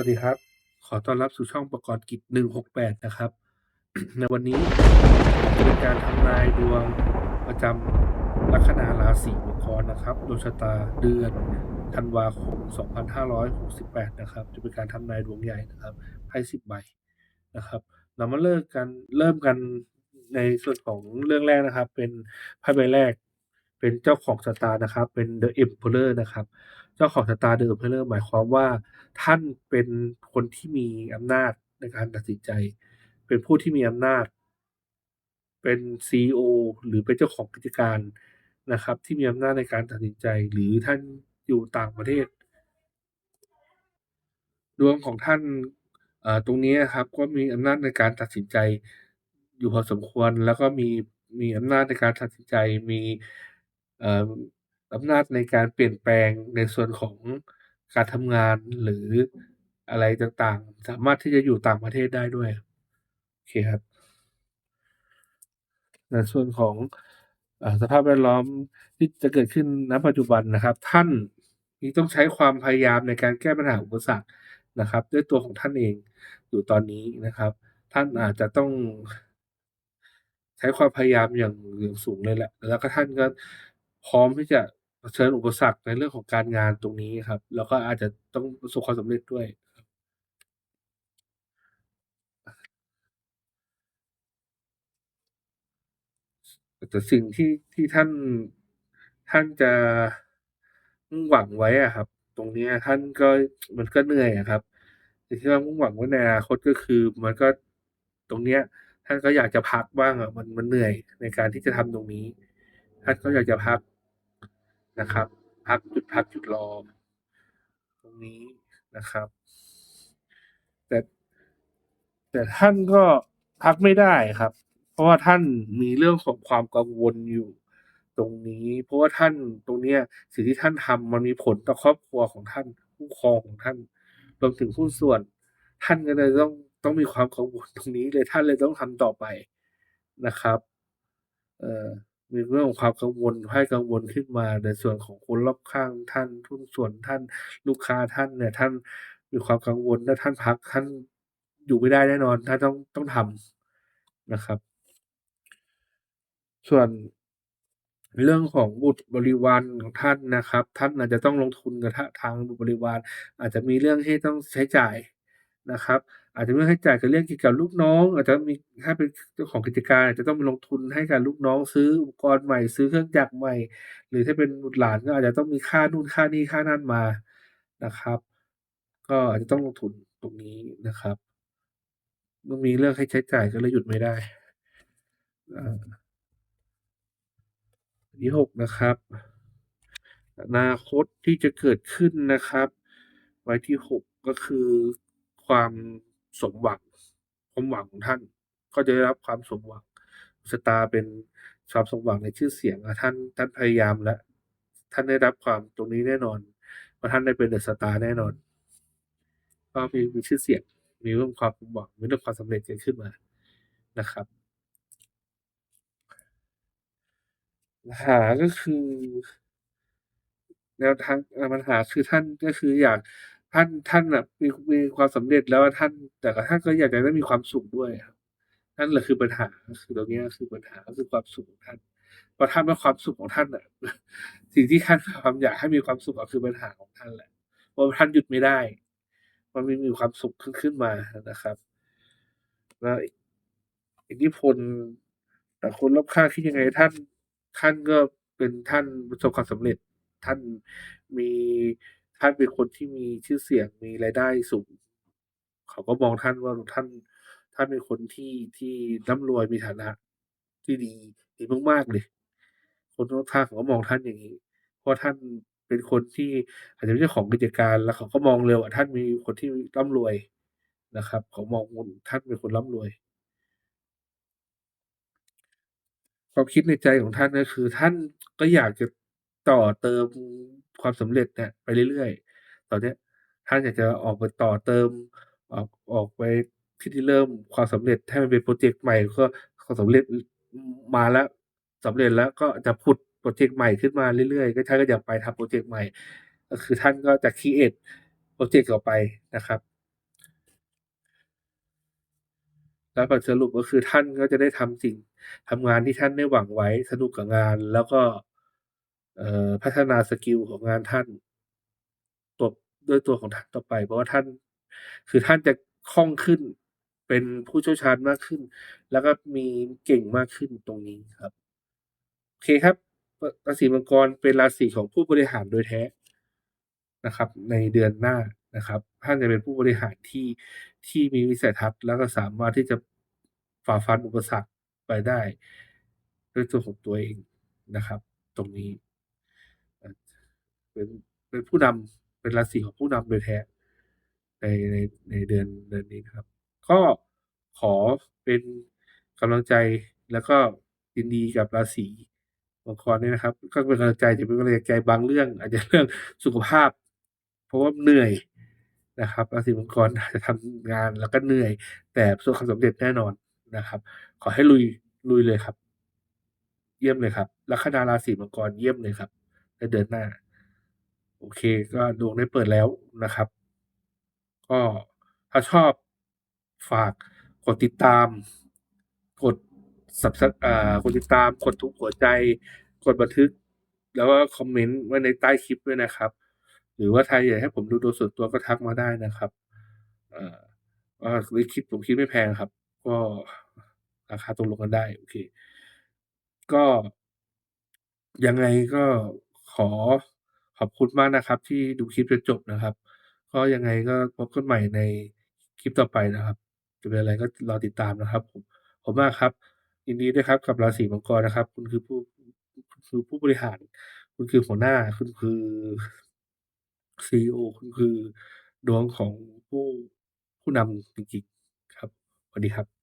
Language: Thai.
วัสดีครับ ขอต้อนรับสู่ช่องประกอบกิจ 168 นะครับ ในวันนี้จะเป็นการทำนายดวงประจำลัคนาราศีมังกรนะครับดวงชะตาเดือนธันวาคม 2568 นะครับ จะเป็นการทำนายดวงใหญ่นะครับไพ่10 ใบนะครับ เรามาเลิกกันเริ่มกันในส่วนของเรื่องแรกนะครับ เป็นไพ่ใบแรก เป็นเจ้าของชะตาร์นะครับ เป็น The Emperor นะครับ เจ้าของชะตาร์ The Emperor หมายความว่าท่านเป็นคนที่มีอำนาจในการตัดสินใจ เป็นผู้ที่มีอำนาจ เป็น CEO หรือเป็นเจ้าของกิจการนะครับ ที่มีอำนาจในการตัดสินใจ หรือท่านอยู่ต่างประเทศ ดวงของท่านตรงนี้นะครับก็มีอำนาจในการตัดสินใจอยู่พอสมควร แล้วก็มีมีอำนาจในการตัดสินใจมี อำนาจในการเปลี่ยนแปลงในส่วนของการทำงาน หรืออะไรต่างๆ สามารถที่จะอยู่ต่างประเทศได้ด้วย โอเคครับในส่วนของอสภาพแวดล้อมที่จะเกิดขึ้นณปัจจุบันนะครับ ท่านนี้ต้องใช้ความพยายามในการแก้ปัญหาอุปสรรคนะครับ ด้วยตัวของท่านเองอยู่ตอนนี้นะครับ ท่านอาจจะต้อง ใช้ความพยายามอย่างอย่างสูงเลยแหละ แล้วก็ท่านก็ พร้อมที่จะเผชิญอุปสรรคในเรื่องของการงานตรงนี้ครับ แล้วก็อาจจะต้องประสบความสำเร็จด้วยแต่สิ่งที่ที่ท่าน ท่านจะมุ่งหวังไว้อะครับ ตรงเนี้ยท่านก็ มันก็เหนื่อยอะครับสิ่งที่เรามุ่งหวังไว้ในอนาคต ก็คือมันก็ ตรงเนี้ย ท่านก็อยากจะพักบ้างอะ มัน มันเหนื่อยในการที่จะทำตรงนี้ ท่านก็อยากจะพัก นะครับ พักหยุดพักหยุดรอ ตรงนี้นะครับ แต่แต่ท่านก็พักไม่ได้ครับ เพราะว่าท่านมีเรื่องของความกังวลอยู่ตรงนี้ เพราะว่าท่านตรงเนี้ยสิ่งที่ท่านทำมันมีผลต่อครอบครัวของท่านคู่ครองของท่านรวมถึงหุ้ส่วน ท่านก็เลยต้องต้องมีความกังวลตรงนี้เลยท่านเลยต้องทำต่อไปนะครับ เอ่อ มีเรื่องของความกังวลไพ่กังวลขึ้นมาในส่วนของคนรอบข้างท่านหุ้นส่วนท่านลูกค้าท่านเนี่ยท่านมีความกังวลถ้าท่านพักท่านอยู่ไม่ได้แน่นอนท่านต้องต้องทำนะครับ ส่วนเรื่องของบุตรบริวารของท่านนะครับ ท่านอาจจะต้องลงทุนกับทะทางบุตรบริวาร อาจจะมีเรื่องที่ต้องใช้จ่ายนะครับ อาจจะมีใช้จ่ายกับเรื่องเกี่ยวกับลูกน้อง อาจจะมีถ้าเป็นเจ้าของกิจการ อาจจะต้องลงทุนให้กับลูกน้องซื้ออุปกรณ์ใหม่ซื้อเครื่องจักรใหม่ หรือถ้าเป็นบุตรหลานก็อาจจะต้องมีค่านู่นค่านี่ค่านั่นมานะครับ ก็อาจจะต้องลงทุนตรงนี้นะครับเมื่อมีเรื่องให้ใช้จ่ายก็เลยหยุดไม่ได้อาที่6นะครับ อนาคตที่จะเกิดขึ้นนะครับ ไว้ที่6ก็คือความ สมหวังความหวังของท่าน ก็จะได้รับความสมหวังชะตาเป็นความสมหวังในชื่อเสียงท่านท่านพยายามแล้วท่านได้รับความตรงนี้แน่นอนว่าท่านได้เป็น The Star แน่นอน ก็มีมีชื่อเสียง มีเรื่องความสมหวังมีเรื่องความสำเร็จเกิดขึ้นมานะครับปัญหาก็คือ แนวทางปัญหาคือท่านก็คืออยาก ท่านท่านน่ะมีมีความสำเร็จแล้วท่าน แต่ก็ท่านก็อยากจะได้มีความสุขด้วยครับนั่นแหละคือปัญหาคือตรงนี้คือปัญหาคือความสุขของท่านเพราะท่านว่าความสุขของท่านน่ะสิ่งที่ท่านความอยากให้มีความสุขอะคือปัญหาของท่านแหละเพราะท่านหยุดไม่ได้ มันม่มีความสุขขึ้นขึ้นมานะครับแล้วอิทธิพลจากคนรอบข้างคิดยังไงท่าน ท่านก็เป็นท่านประสบความสำเร็จ ท่านมี ท่านเป็นคนที่มีชื่อเสียงมีรายได้สูง เขาก็มองท่านว่าท่านท่านเป็นคนที่ที่ร่ำรวยมีฐานะ ที่ดีดีมากๆเลยคนรอบข้างเขาก็มองท่านอย่างงี้เพราะท่านเป็นคนที่อาจจะเป็นเจ้าของกิจการแล้วเขาก็มองเลยว่าท่านมีคนที่ร่ำรวยนะครับ เขามองท่านเป็นคนร่ำรวย ความคิดในใจของท่านก็คือ ท่านก็อยากจะต่อเติม ความสำเร็จเนี่ยไปเรื่อยๆ ตอนนี้ท่านอยากจะออกไปต่อเติม ออกออกไปที่ที่เริ่มความสำเร็จให้มันเป็นโปรเจกต์ใหม่ก็ความสำเร็จมาแล้วสำเร็จแล้วก็จะผุดโปรเจกต์ใหม่ขึ้นมาเรื่อยๆ ก็ท่านก็อยากไปทำโปรเจกต์ใหม่ ก็คือท่านก็จะคิดเอทโปรเจกต์ต่อไปนะครับแล้วผลสรุปก็คือท่านก็จะได้ทำสิ่งทำงานที่ท่านได้หวังไว้สนุกกับงาน แล้วก็ พัฒนาสกิลของงานท่านตัวด้วยตัวของท่านต่อไป เพราะว่าท่าน คือท่านจะคล่องขึ้น เป็นผู้เชี่ยวชาญมากขึ้น แล้วก็มีเก่งมากขึ้นตรงนี้ครับโอเคครับราศีมังกรเป็นราศีของผู้บริหารโดยแท้นะครับ ในเดือนหน้านะครับท่านจะเป็นผู้บริหารที่ที่มีวิสัยทัศน์ แล้วก็สามารถที่จะฝ่าฟันอุปสรรคไปได้ ด้วยตัวของตัวเองนะครับ ตรงนี้ เป็นเป็นผู้นำเป็นราศีของผู้นำโดยแท้ในในในเดือนเดือนนี้นะครับ ก็ขอเป็นกำลังใจแล้วก็ยินดีกับราศีมังกรด้วยนะครับ ก็เป็นกำลังใจจะเป็นกำลังใจบางเรื่อง อาจจะเรื่องสุขภาพ เพราะว่าเหนื่อยนะครับราศีมังกรจะทำงานแล้วก็เหนื่อย แต่ประสบความสำเร็จแน่นอนนะครับ ขอให้ลุยลุยเลยครับ เยี่ยมเลยครับลัคนาราศีมังกรเยี่ยมเลยครับในเดือนหน้า โอเค ก็ดวงได้เปิดแล้วนะครับ ก็ถ้าชอบฝากกดติดตาม กด subs อ่ากดติดตามกดทุกหัวใจ กดบันทึก แล้วก็คอมเมนต์ไว้ในใต้คลิปด้วยนะครับ หรือว่าใครอยากให้ผมดูโดยส่วนตัวก็ทักมาได้นะครับเอ่อว่าลิคิดผมคิดไม่แพงครับ ก็ราคาตกลงกันได้โอเค ก็ยังไงก็ขอ ขอบคุณมากนะครับที่ดูคลิปจนจบนะครับ ก็ยังไงก็พบกันใหม่ในคลิปต่อไปนะครับ จะเป็นอะไรก็รอติดตามนะครับ ผมขอบมากครับ ยินดีด้วยครับกับราศีมังกรนะครับ คุณคือผู้คุณคือผู้บริหาร คุณคือหัวหน้า คุณคือ CEO คุณคือดวงของผู้ผู้นำจริงๆครับสวัสดีครับ